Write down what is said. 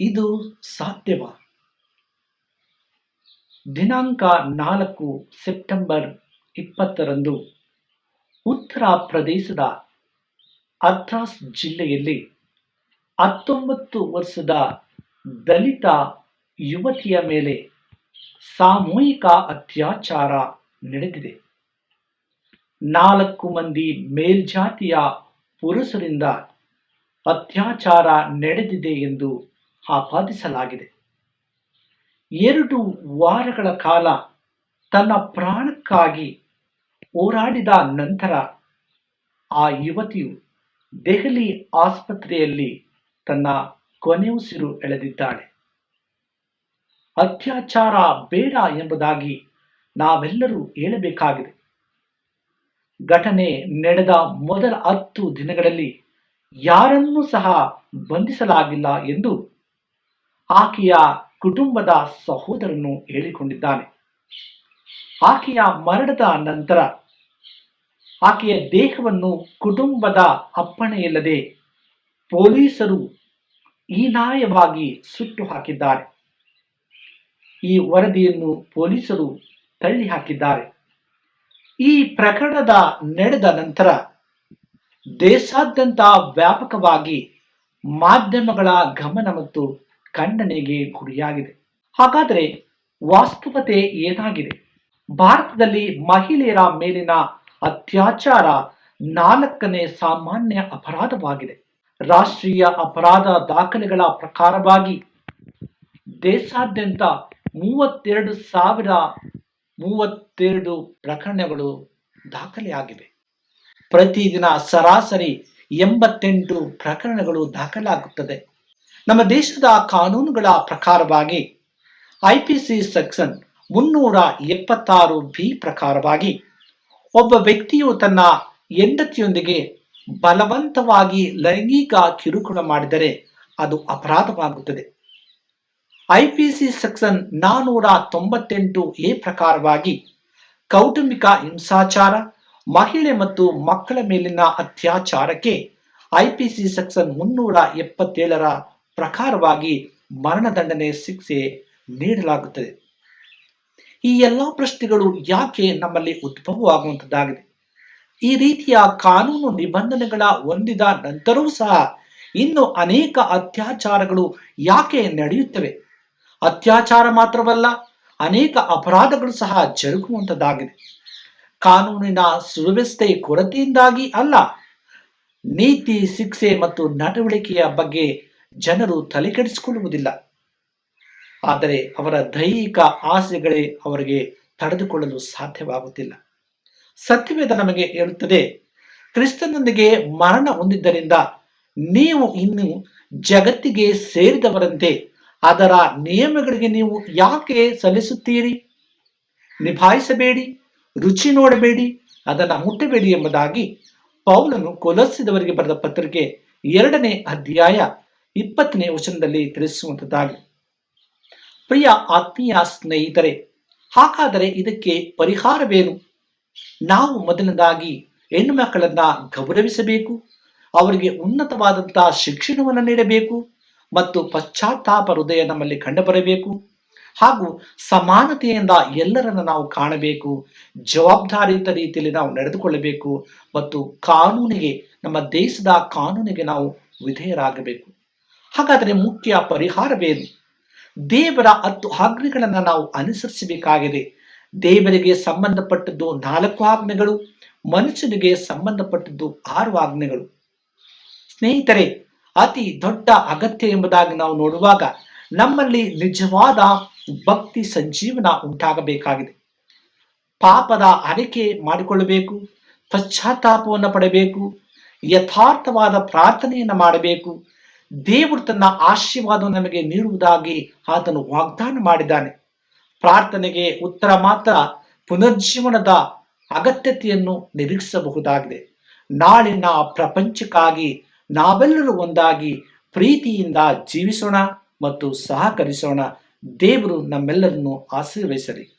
ಇದು ಸಾಧ್ಯವ. ದಿನಾಂಕ ನಾಲ್ಕು ಸೆಪ್ಟೆಂಬರ್ ಇಪ್ಪತ್ತರಂದು ಉತ್ತರ ಪ್ರದೇಶದ ಅದ್ರಾಸ್ ಜಿಲ್ಲೆಯಲ್ಲಿ ಹತ್ತೊಂಬತ್ತು ವರ್ಷದ ದಲಿತ ಯುವತಿಯ ಮೇಲೆ ಸಾಮೂಹಿಕ ಅತ್ಯಾಚಾರ ನಡೆದಿದೆ. ನಾಲ್ಕು ಮಂದಿ ಮೇಲ್ಜಾತಿಯ ಪುರುಷರಿಂದ ಅತ್ಯಾಚಾರ ನಡೆದಿದೆ ಎಂದು ಆಪಾದಿಸಲಾಗಿದೆ. ಎರಡು ವಾರಗಳ ಕಾಲ ತನ್ನ ಪ್ರಾಣಕ್ಕಾಗಿ ಹೋರಾಡಿದ ನಂತರ ಆ ಯುವತಿಯು ದೆಹಲಿ ಆಸ್ಪತ್ರೆಯಲ್ಲಿ ತನ್ನ ಕೊನೆಯುಸಿರು ಎಳೆದಿದ್ದಾಳೆ. ಅತ್ಯಾಚಾರ ಬೇಡ ಎಂಬುದಾಗಿ ನಾವೆಲ್ಲರೂ ಹೇಳಬೇಕಾಗಿದೆ. ಘಟನೆ ನಡೆದ ಮೊದಲ ಹತ್ತು ದಿನಗಳಲ್ಲಿ ಯಾರನ್ನೂ ಸಹ ಬಂಧಿಸಲಾಗಿಲ್ಲ ಎಂದು ಆಕೆಯ ಕುಟುಂಬದ ಸಹೋದರನು ಹೇಳಿಕೊಂಡಿದ್ದಾನೆ. ಆಕೆಯ ಮರಣದ ನಂತರ ಆಕೆಯ ದೇಹವನ್ನು ಕುಟುಂಬದ ಅಪ್ಪಣೆಯಿಲ್ಲದೆ ಪೊಲೀಸರು ಹೀನಾಯವಾಗಿ ಸುಟ್ಟು ಹಾಕಿದ್ದಾರೆ. ಈ ವರದಿಯನ್ನು ಪೊಲೀಸರು ತಳ್ಳಿ ಹಾಕಿದ್ದಾರೆ ಈ ಪ್ರಕರಣದ ನಡೆದ ನಂತರ ದೇಶಾದ್ಯಂತ ವ್ಯಾಪಕವಾಗಿ ಮಾಧ್ಯಮಗಳ ಗಮನ ಮತ್ತು ಖಂಡನೆಗೆ ಗುರಿಯಾಗಿದೆ. ಹಾಗಾದರೆ ವಾಸ್ತವತೆ ಏನಾಗಿದೆ? ಭಾರತದಲ್ಲಿ ಮಹಿಳೆಯರ ಮೇಲಿನ ಅತ್ಯಾಚಾರ ನಾಲ್ಕನೇ ಸಾಮಾನ್ಯ ಅಪರಾಧವಾಗಿದೆ. ರಾಷ್ಟ್ರೀಯ ಅಪರಾಧ ದಾಖಲೆಗಳ ಪ್ರಕಾರವಾಗಿ ದೇಶಾದ್ಯಂತ ಮೂವತ್ತೆರಡು ಸಾವಿರ ಮೂವತ್ತೆರಡು ಪ್ರಕರಣಗಳು ದಾಖಲೆಯಾಗಿವೆ. ಪ್ರತಿದಿನ ಸರಾಸರಿ ಎಂಬತ್ತೆಂಟು ಪ್ರಕರಣಗಳು ದಾಖಲಾಗುತ್ತದೆ. ನಮ್ಮ ದೇಶದ ಕಾನೂನುಗಳ ಪ್ರಕಾರವಾಗಿ ಐಪಿಸಿ ಸೆಕ್ಷನ್ ಮುನ್ನೂರ ಎಪ್ಪತ್ತಾರು ಬಿ ಪ್ರಕಾರವಾಗಿ ಒಬ್ಬ ವ್ಯಕ್ತಿಯು ತನ್ನ ಹೆಂಡತಿಯೊಂದಿಗೆ ಬಲವಂತವಾಗಿ ಲೈಂಗಿಕ ಕಿರುಕುಳ ಮಾಡಿದರೆ ಅದು ಅಪರಾಧವಾಗುತ್ತದೆ. ಐಪಿಸಿ ಸೆಕ್ಷನ್ ನಾನೂರ ತೊಂಬತ್ತೆಂಟು ಎ ಪ್ರಕಾರವಾಗಿ ಕೌಟುಂಬಿಕ ಹಿಂಸಾಚಾರ, ಮಹಿಳೆ ಮತ್ತು ಮಕ್ಕಳ ಮೇಲಿನ ಅತ್ಯಾಚಾರಕ್ಕೆ ಐಪಿಸಿ ಸೆಕ್ಷನ್ ಮುನ್ನೂರ ಎಪ್ಪತ್ತೇಳರ ಪ್ರಕಾರವಾಗಿ ಮರಣದಂಡನೆ ಶಿಕ್ಷೆ ನೀಡಲಾಗುತ್ತದೆ. ಈ ಎಲ್ಲ ಪ್ರಶ್ನೆಗಳು ಯಾಕೆ ನಮ್ಮಲ್ಲಿ ಉದ್ಭವವಾಗುವಂಥದ್ದಾಗಿದೆ? ಈ ರೀತಿಯ ಕಾನೂನು ನಿಬಂಧನೆಗಳ ಹೊಂದಿದ ನಂತರವೂ ಸಹ ಇನ್ನು ಅನೇಕ ಅತ್ಯಾಚಾರಗಳು ಯಾಕೆ ನಡೆಯುತ್ತವೆ? ಅತ್ಯಾಚಾರ ಮಾತ್ರವಲ್ಲ, ಅನೇಕ ಅಪರಾಧಗಳು ಸಹ ಜರುಗುವಂಥದ್ದಾಗಿದೆ. ಕಾನೂನಿನ ಸುವ್ಯವಸ್ಥೆ ಕೊರತೆಯಿಂದಾಗಿ ಅಲ್ಲ, ನೀತಿ, ಶಿಕ್ಷೆ ಮತ್ತು ನಡವಳಿಕೆಯ ಬಗ್ಗೆ ಜನರು ತಲೆಕೆಡಿಸಿಕೊಳ್ಳುವುದಿಲ್ಲ ಆದರೆ ಅವರ ದೈಹಿಕ ಆಸೆಗಳೇ ಅವರಿಗೆ ತಡೆದುಕೊಳ್ಳಲು ಸಾಧ್ಯವಾಗುತ್ತಿಲ್ಲ. ಸತ್ಯವೇದ ನಮಗೆ ಹೇಳುತ್ತದೆ, ಕ್ರಿಸ್ತನೊಂದಿಗೆ ಮರಣ ಹೊಂದಿದ್ದರಿಂದ ನೀವು ಇನ್ನು ಜಗತ್ತಿಗೆ ಸೇರಿದವರಂತೆ ಅದರ ನಿಯಮಗಳಿಗೆ ನೀವು ಯಾಕೆ ಸಲ್ಲಿಸುತ್ತೀರಿ? ನಿಭಾಯಿಸಬೇಡಿ, ರುಚಿ ನೋಡಬೇಡಿ, ಅದನ್ನು ಮುಟ್ಟಬೇಡಿ ಎಂಬುದಾಗಿ ಪೌಲನು ಕೊಲಸಿದವರಿಗೆ ಬರೆದ ಪತ್ರಿಕೆ ಎರಡನೇ ಅಧ್ಯಾಯ ಇಪ್ಪತ್ತನೇ ವಚನದಲ್ಲಿ ತಿಳಿಸುವಂಥದ್ದಾಗಿ. ಪ್ರಿಯ ಆತ್ಮೀಯ ಸ್ನೇಹಿತರೆ, ಹಾಗಾದರೆ ಇದಕ್ಕೆ ಪರಿಹಾರವೇನು? ನಾವು ಮೊದಲನೇದಾಗಿ ಹೆಣ್ಣು ಮಕ್ಕಳನ್ನ ಗೌರವಿಸಬೇಕು, ಅವರಿಗೆ ಉನ್ನತವಾದಂತಹ ಶಿಕ್ಷಣವನ್ನು ನೀಡಬೇಕು ಮತ್ತು ಪಶ್ಚಾತ್ತಾಪ ಹೃದಯ ನಮ್ಮಲ್ಲಿ ಕಂಡುಬರಬೇಕು ಹಾಗೂ ಸಮಾನತೆಯಿಂದ ಎಲ್ಲರನ್ನು ನಾವು ಕಾಣಬೇಕು, ಜವಾಬ್ದಾರಿಯುತ ರೀತಿಯಲ್ಲಿ ನಾವು ನಡೆದುಕೊಳ್ಳಬೇಕು ಮತ್ತು ಕಾನೂನಿಗೆ, ನಮ್ಮ ದೇಶದ ಕಾನೂನಿಗೆ ನಾವು ವಿಧೇಯರಾಗಬೇಕು. ಹಾಗಾದರೆ ಮುಖ್ಯ ಪರಿಹಾರವೇನು? ದೇವರ ಹತ್ತು ಆಜ್ಞೆಗಳನ್ನು ನಾವು ಅನುಸರಿಸಬೇಕಾಗಿದೆ. ದೇವರಿಗೆ ಸಂಬಂಧಪಟ್ಟದ್ದು ನಾಲ್ಕು ಆಜ್ಞೆಗಳು, ಮನುಷ್ಯನಿಗೆ ಸಂಬಂಧಪಟ್ಟದ್ದು ಆರು ಆಜ್ಞೆಗಳು. ಸ್ನೇಹಿತರೆ, ಅತಿ ದೊಡ್ಡ ಅಗತ್ಯ ಎಂಬುದಾಗಿ ನಾವು ನೋಡುವಾಗ ನಮ್ಮಲ್ಲಿ ನಿಜವಾದ ಭಕ್ತಿ ಸಂಜೀವನ ಉಂಟಾಗಬೇಕಾಗಿದೆ. ಪಾಪದ ಅರಿಕೆ ಮಾಡಿಕೊಳ್ಳಬೇಕು, ಪಶ್ಚಾತ್ತಾಪವನ್ನು ಪಡಬೇಕು, ಯಥಾರ್ಥವಾದ ಪ್ರಾರ್ಥನೆಯನ್ನು ಮಾಡಬೇಕು ದೇವರು ತನ್ನ ಆಶೀರ್ವಾದವನ್ನು ನಮಗೆ ನೀಡುವುದಾಗಿ ಆತನು ವಾಗ್ದಾನ ಮಾಡಿದ್ದಾನೆ. ಪ್ರಾರ್ಥನೆಗೆ ಉತ್ತರ ಮಾತ್ರ ಪುನರ್ಜೀವನದ ಅಗತ್ಯತೆಯನ್ನು ನಿರೀಕ್ಷಿಸಬಹುದಾಗಿದೆ. ನಾಳಿನ ಪ್ರಪಂಚಕ್ಕಾಗಿ ನಾವೆಲ್ಲರೂ ಒಂದಾಗಿ ಪ್ರೀತಿಯಿಂದ ಜೀವಿಸೋಣ ಮತ್ತು ಸಹಕರಿಸೋಣ. ದೇವರು ನಮ್ಮೆಲ್ಲರನ್ನು ಆಶೀರ್ವದಿಸಲಿ.